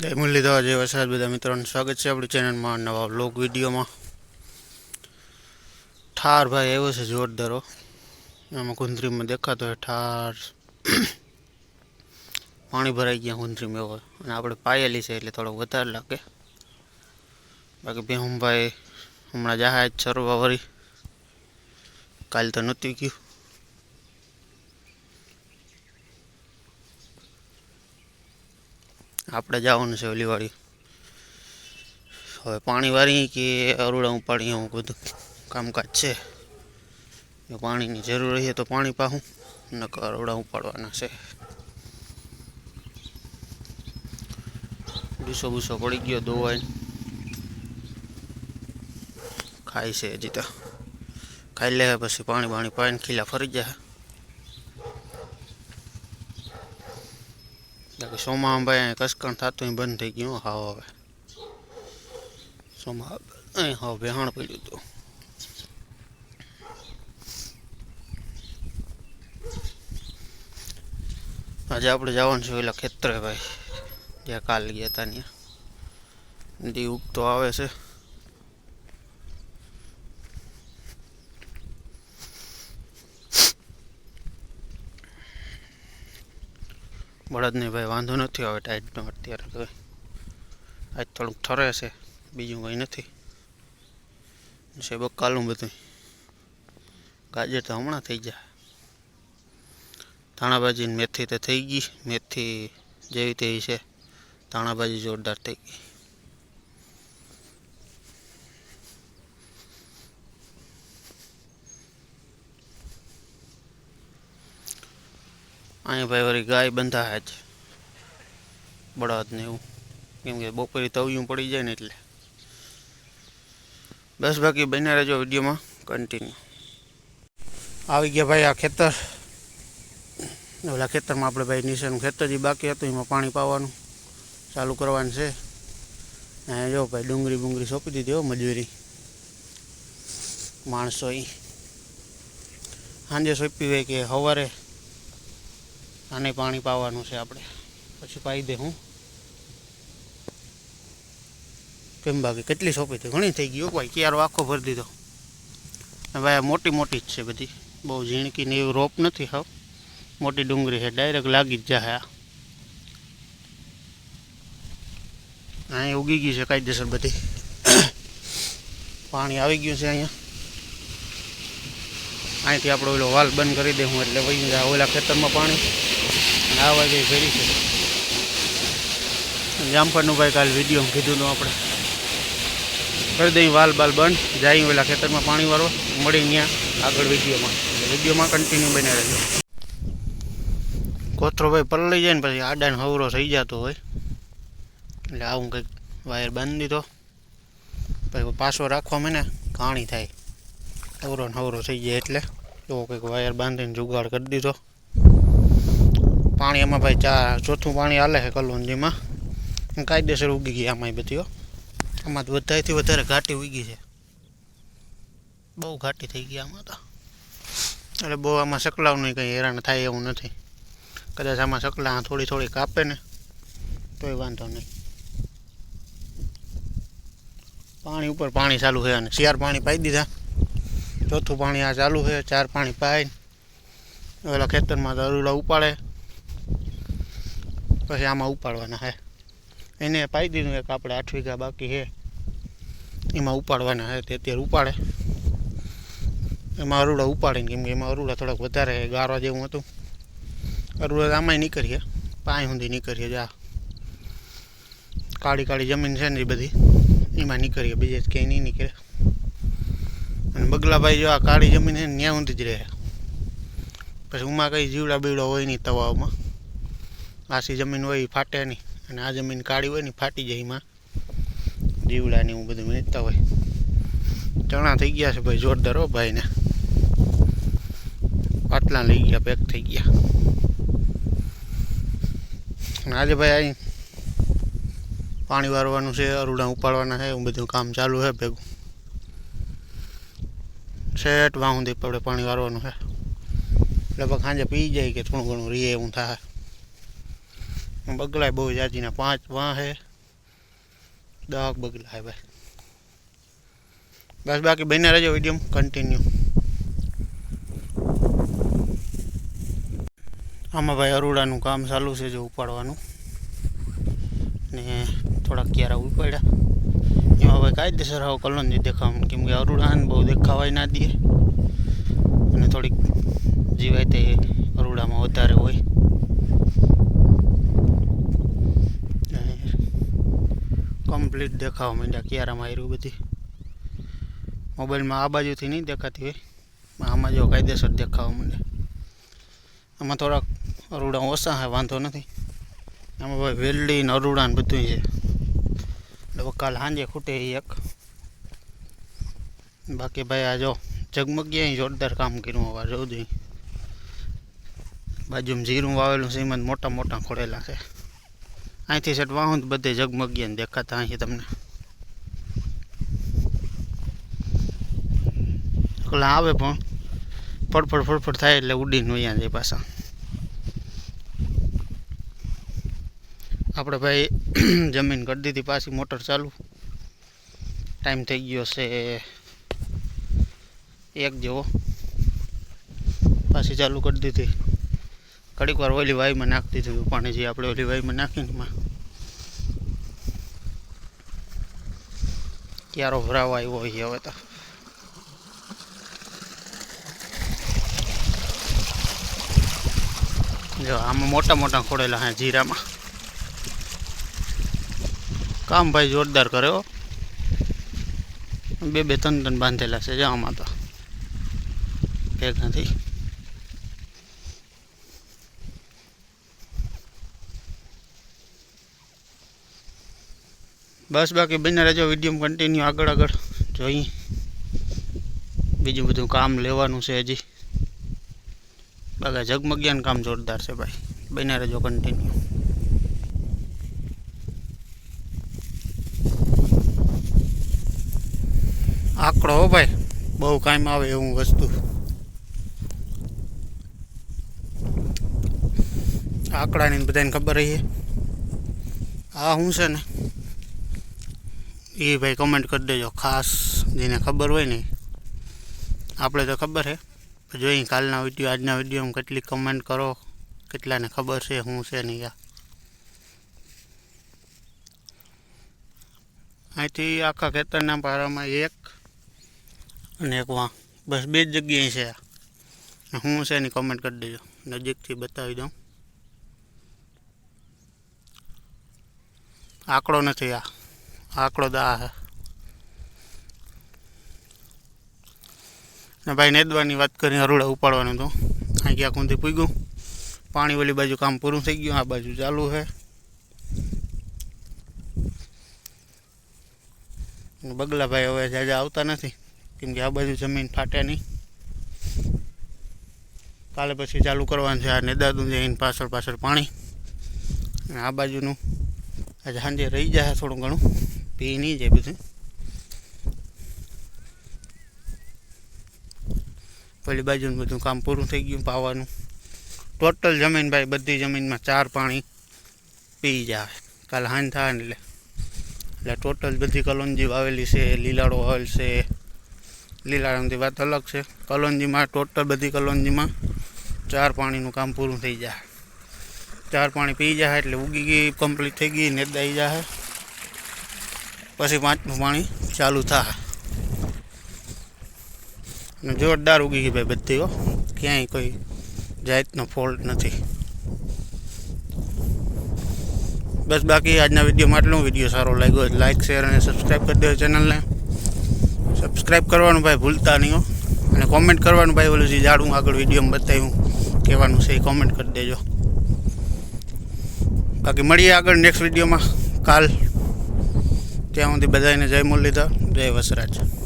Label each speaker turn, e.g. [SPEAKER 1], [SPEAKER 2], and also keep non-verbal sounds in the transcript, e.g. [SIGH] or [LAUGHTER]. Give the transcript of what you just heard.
[SPEAKER 1] જય મુરલીધર, જય વરસાદ. બધા મિત્રોનું સ્વાગત છે આપણી ચેનલમાં નવા બ્લોગ વિડીયોમાં. ઠાર ભાઈ આવ્યો છે જોરદારો આમાં કુંદરીમાં દેખાતો હોય ઠાર. [COUGHS] પાણી ભરાઈ ગયા કુંદરીમાં એવો. અને આપણે પાયેલી છે એટલે થોડોક વધારે લાગે. બાકી બેહુમભાઈ હમણાં જહાજ સરવા વળી. કાલ તો નહોતી ગયું. આપણે જવાનું છે ઓલી વાળી હવે પાણી વાળી કે અરુડા ઉપાડી એવું બધું? કામકાજ છે. પાણીની જરૂર રહીએ તો પાણી પાહું, નકર અરુડા ઉપાડવાના છે. ભૂસો ભૂસો પડી ગયો દોવાઈ. ખાય છે હજી તો. ખાઈ લે પછી પાણી બાણી પાઈને ખીલા ફરી જાય. બાકી સોમાં ભાઈ અહીં કસકણ થતું બંધ થઈ ગયું. હાવ હવે. સોમા અહીં હાવ બેહાણ પડ્યું હતું આજે આપણે જવાનું છે પેલા ખેતરે ભાઈ. જ્યાં કાલ ગયા હતા ત્યાં. દી તો આવે છે. બળદને ભાઈ, વાંધો નથી આવે ટાઈટનો અત્યારે તો. આજ થોડુંક ઠરે છે, બીજું કંઈ નથી. છે બકાલું બધું ગાજર તો હમણાં થઈ જાય. ધાણાભાજી મેથી તો થઈ ગઈ, મેથી જેવી તેવી છે. ધાણાભાજી જોરદાર થઈ ગઈ. અહીં ભાઈ વળી ગાય બંધાય જ. બળદ ને એવું. કેમ કે બપોરે તવિયું પડી જાય ને એટલે. બસ બાકી બન્યા રહેજો વિડીયોમાં કન્ટિન્યુ આવી ગયા ભાઈ આ ખેતર. ઓલા ખેતરમાં આપણે ભાઈ નીચેનું ખેતર જે બાકી હતું, એમાં પાણી પાવાનું ચાલુ કરવાનું છે. અહીંયા જો ભાઈ ડુંગળી બુંગળી સોંપી દીધી હો મજૂરી. માણસો એ સાંજે સોંપી હોય કે સવારે આને પાણી પાવાનું છે આપણે. પછી પાઈ દે હું. કેમ બાકી? કેટલી સોંપી હતી? ઘણી થઈ ગઈ ભાઈ. ક્યારો આખો ભરી દીધો. ભાઈ મોટી મોટી જ છે બધી. બહુ ઝીણકી ને એવું રોપ નથી હાવ. મોટી ડુંગળી છે. ડાયરેક્ટ લાગી જ જાય આ. અહીં ઉગી ગઈ છે કાયદેસર બધી. પાણી આવી ગયું છે અહીંયા. અહીંથી આપણો ઓલો વાલ બંધ કરી દે હું એટલે વહી જાય. ઓલા ખેતરમાં પાણી. આ વાગે કરી છે. જામફળનું ભાઈ કાલે વીડિયો કીધું હતું આપણે. કરી દઈ વાલ બાલ બંધ જાય ઓલા ખેતરમાં પાણી વાળો, મળી ત્યાં આગળ વિડીયોમાં. વિડીયોમાં કન્ટિન્યુ બને રહેજો. કોથરો ભાઈ પલળી જાય ને પછી આડાને હવરો થઈ જતો હોય. એટલે આવું કંઈક વાયર બાંધી દીધો. પછી પાછો રાખવા મને ઘાણી થાય. હવરો ને હવરો થઈ જાય એટલે એવો કંઈક વાયર બાંધીને જુગાડ કરી દીધો. પાણી એમાં ભાઈ ચાર ચોથું પાણી હાલે છે કલોંજીમાં કાયદેસર ઉગી ગઈ આમાં બધીઓ આમાં તો વધારેથી વધારે ઘાટી ઉગી છે. બહુ ઘાટી થઈ ગઈ આમાં તો. એટલે બહુ આમાં સકલાવનું કંઈ હેરાન થાય એવું નથી. કદાચ આમાં સકલા થોડી થોડી કાપે ને, તોય વાંધો નહીં. પાણી ઉપર પાણી ચાલુ છે અને ચાર પાણી પાઈ દીધા. ચોથું પાણી આ ચાલુ છે, ચાર પાણી પાઈ ઓલા ખેતરમાં અરુડા ઉપાડે. પછી આમાં ઉપાડવાના હે. એને પાઈ દીધું એક આપણે આઠ વીઘા બાકી હે. એમાં ઉપાડવાના હે, તે અત્યારે ઉપાડે. એમાં અરુડા ઉપાડીને કેમ કે એમાં અરુડા થોડાક વધારે ગારવા જેવું હતું. અરુડા આમાંય નીકળીએ પાણી સુધી નીકળીએ જા. કાળી કાળી જમીન છે ને એ બધી, એમાં નીકળીએ, બીજે ક્યાંય નહીં નીકળે. અને બગલાભાઈ જો આ કાળી જમીન છે ને ત્યાં સુધી જ રહે. પછી ઉમાં કંઈ જીવડા બીવડા હોય નહીં તવાઓમાં. આસી જમીન હોય એ ફાટે નહીં. અને આ જમીન કાળી હોય ને ફાટી જાય એમાં. જીવડા હું બધું વીણતા હોય. ચણા થઈ ગયા છે ભાઈ, જોરદાર હો ભાઈને પાટલા લઈ ગયા, પેક થઈ ગયા. આજે ભાઈ અહીં પાણી વારવાનું છે અરુડા ઉપાડવાના છે, એવું બધું કામ ચાલુ છે ભેગું. શેઠ વાહ સુધી આપણે પાણી વારવાનું છે. લગભગ સાંજે પી જાય કે થોડું ઘણું રીએ એવું થાય. બગલાય બહુ જાજીના પાંચ વાં છે દહક બગલા હે ભાઈ. બસ બાકી બન્યા રહેજો વીડિયો કન્ટિન્યુ આમાં ભાઈ અરુડાનું કામ ચાલુ છે જો ઉપાડવાનું. ને થોડાક ક્યારા ઉપાડ્યા. એમાં ભાઈ કાયદેસર આવો નથી દેખાવાનું, કેમ કે અરુડાને બહુ દેખાવાય ના દે. અને થોડીક જીવાય તે અરુડામાં વધારે હોય કમ્પ્લીટ દેખાવા માંડ્યા. ક્યારામાં આવ્યું બધી? મોબાઈલમાં આ બાજુથી નહીં દેખાતી હોય. આમાં જો કાયદેસર દેખાવા માંડે આમાં થોડાક અરૂડા ઓછા છે વાંધો નથી. આમાં ભાઈ વેલ્ડી ને અરુડા ને બધું છે. એટલે વકાલ સાંજે ખૂટે એક. બાકી ભાઈ આ જો જગમગીયા જોરદાર કામ કર્યું હવે, જોઉં બાજુમાં જીરું વાવેલું છે મોટા મોટા ખોડેલા છે. અહીંથી સેટ વાહન બધે ઝગમગીને દેખાતા અહીં તમને. ઓલા આવે પણ. ફડફડ ફડફડ થાય એટલે ઉડીને અહીંયા જાય પાછા. આપણે ભાઈ [CLEARS THROAT] જમીન કરી દીધી, પાછી મોટર ચાલુ. ટાઈમ થઈ ગયો છે એક જેવો. પાછી ચાલુ કરી દીધી. ઘડીક વાર ઓલી વાઈમાં નાખી દીધું પાણી જે આપણે ઓલી વાઈમાં નાખીને ક્યારો ભરાવા આવ્યો હોય હવે તો. જો, આમાં મોટા મોટા ખોડેલા હે જીરામાં. કામ ભાઈ જોરદાર કરે હો. બે બે ત્રણ ત્રણ બાંધેલા છે, જો આમાં તો. ભેગાથી બસ બાકી બને રહેજો, વીડિયો કન્ટિન્યુ આગળ આગળ જોઈ બીજું બધું કામ લેવાનું છે હજી. બાકી ઝગમગિયાનું કામ જોરદાર છે ભાઈ. બને રહેજો કન્ટિન્યુ આંકડો હો ભાઈ. બહુ કામ આવે એવું વસ્તુ. આંકડાની બધાને ખબર રહી આ શું છે ને? એ ભાઈ કમેન્ટ કરી દેજો. ખાસ જેને ખબર હોય ને, આપણે તો ખબર છે જોઈ કાલના વીડિયો આજના વિડીયોમાં કેટલી કમેન્ટ કરો, કેટલાને ખબર છે, શું છે નહીં આ અહીંથી આખા ખેતરના પારામાં એક અને એક વાં. બસ બે જ જગ્યાએ છે આ. શું છે એની કમેન્ટ કરી દેજો. નજીકથી બતાવી દઉં. આંકડો નથી આ. આંકડો દા છે ને ભાઈ નેદવાની વાત કરીને અરુડા ઉપાડવાનું હતું. અહીં ક્યાંક ઊંધી પૂગ્યું. પાણી ઓલી બાજુ કામ પૂરું થઈ ગયું, આ બાજુ ચાલુ છે બગલાભાઈ હવે જાજા આવતા નથી, કેમ કે આ બાજુ જમીન ફાટે નહીં. કાલે પછી ચાલુ કરવાનું છે આ નેદાતું જઈને પાછળ પાછળ પાણી. આ બાજુનું આજે સાંજે રહી જાય થોડું ઘણું. પી નહીં જાય બધું. પેલી બાજુનું બધું કામ પૂરું થઈ ગયું, પાવાનું. ટોટલ જમીન ભાઈ બધી જમીનમાં ચાર પાણી પી જાય. કાલે હાન થાય એટલે. એટલે ટોટલ બધી કલોંજી વાવેલી છે, લીલાડો વાવેલ છે. લીલાડાની વાત અલગ છે. કલોંજીમાં ટોટલ બધી કલોંજીમાં ચાર પાણીનું કામ પૂરું થઈ જાય. ચાર પાણી પી જાય એટલે ઉગી ગઈ કમ્પ્લીટ થઈ ગઈ નેદાઈ જાય. પછી પાંચમું પાણી ચાલુ થાય. અને જોરદાર ઉગી ગઈ ભાઈ બધી ક્યાંય કોઈ જાતનો ફોલ્ટ નથી. બસ બાકી આજના વિડીયોમાં આટલું. વીડિયો સારો લાગ્યો લાઇક શેર અને સબસ્ક્રાઈબ કરી દો ચેનલને સબસ્ક્રાઈબ કરવાનું ભાઈ ભૂલતા નહીં, હો. અને કોમેન્ટ કરવાનું ભાઈ ઓલું જે જાડું આગળ વિડીયોમાં બતાવ્યું, કહેવાનું છે એ કોમેન્ટ કરી દેજો. બાકી મળીએ આગળ નેક્સ્ટ વિડીયોમાં. કાલ ત્યાં સુધી બધાને જય મુરલીધર જય વસરાજ.